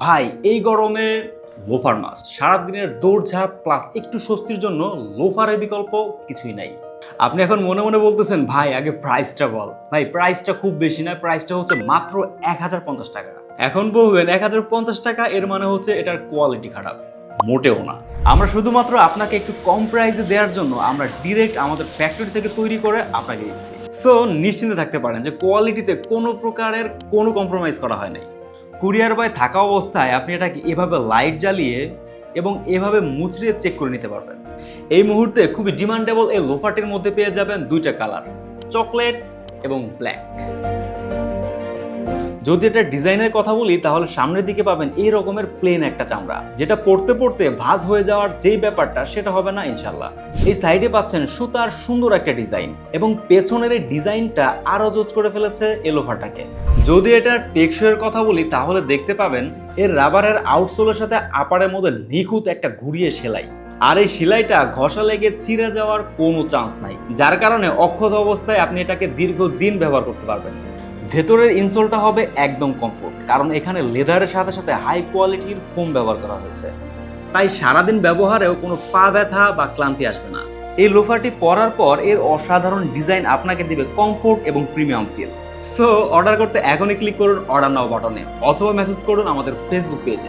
ভাই, এই গরমে লোফার মাস্ট সারাদিনের দৌড়ঝাঁপ প্লাস একটু স্বস্তির জন্য লোফারের বিকল্প কিছুই নাই। আপনি এখন মনে মনে বলতেছেন, ভাই, আগে প্রাইসটা বল। ভাই প্রাইসটা খুব বেশি না প্রাইসটা হচ্ছে মাত্র এক হাজার পঞ্চাশ টাকা। এখন বলবেন, এক হাজার পঞ্চাশ টাকা, এর মানে হচ্ছে এটার কোয়ালিটি খারাপ। মোটেও না। আমরা শুধুমাত্র আপনাকে একটু কম প্রাইসে দেওয়ার জন্য আমরা ডিরেক্ট আমাদের ফ্যাক্টরি থেকে তৈরি করে আপনাকে দিচ্ছি। সো নিশ্চিন্তে থাকতে পারেন যে কোয়ালিটিতে কোনো প্রকারের কোনো কম্প্রোমাইজ করা হয় নাই। কুরিয়ার বয় থাকা অবস্থায় আপনি এটাকে এভাবে লাইট জ্বালিয়ে এবং এভাবে মুচড়িয়ে চেক করে নিতে পারবেন। এই মুহূর্তে খুবই ডিমান্ডেবল এই লোফাটির মধ্যে পেয়ে যাবেন দুইটা কালার চকলেট এবং ব্ল্যাক যদি এটা ডিজাইনের কথা বলি, তাহলে সামনের দিকে পাবেন এই রকমের প্লেন একটা চামড়া, যেটা পড়তে পড়তে ভাজ হয়ে যাওয়ার যেই ব্যাপারটা, সেটা হবে না ইনশাল্লাহ এই সাইডে পাচ্ছেন সুতার সুন্দর একটা ডিজাইন এবং পেছনের এই ডিজাইনটা আরও জোজ করে ফেলেছে এলোফাটাকে যদি এটা টেকসইয়ের কথা বলি, তাহলে দেখতে পাবেন এর রাবারের আউটসোলের সাথে আপারের মধ্যে নিখুঁত একটা ঘুরিয়ে সেলাই। আর এই সেলাইটা ঘষা লেগে ছিঁড়ে যাওয়ার কোনো চান্স নাই, যার কারণে অক্ষত অবস্থায় আপনি এটাকে দীর্ঘদিন ব্যবহার করতে পারবেন। ভেতরের ইনসোলটা হবে একদম কমফোর্ট কারণ এখানে লেদারের সাথে সাথে হাই কোয়ালিটির ফোম ব্যবহার করা হয়েছে। তাই সারাদিন ব্যবহারেও কোনো পা ব্যথা বা ক্লান্তি আসবে না। এই লোফারটি পরার পর এর অসাধারণ ডিজাইন আপনাকে দিবে কমফোর্ট এবং প্রিমিয়াম ফিল সো অর্ডার করতে এখনই ক্লিক করুন অর্ডার নাও বাটনে অথবা মেসেজ করুন আমাদের ফেসবুক পেজে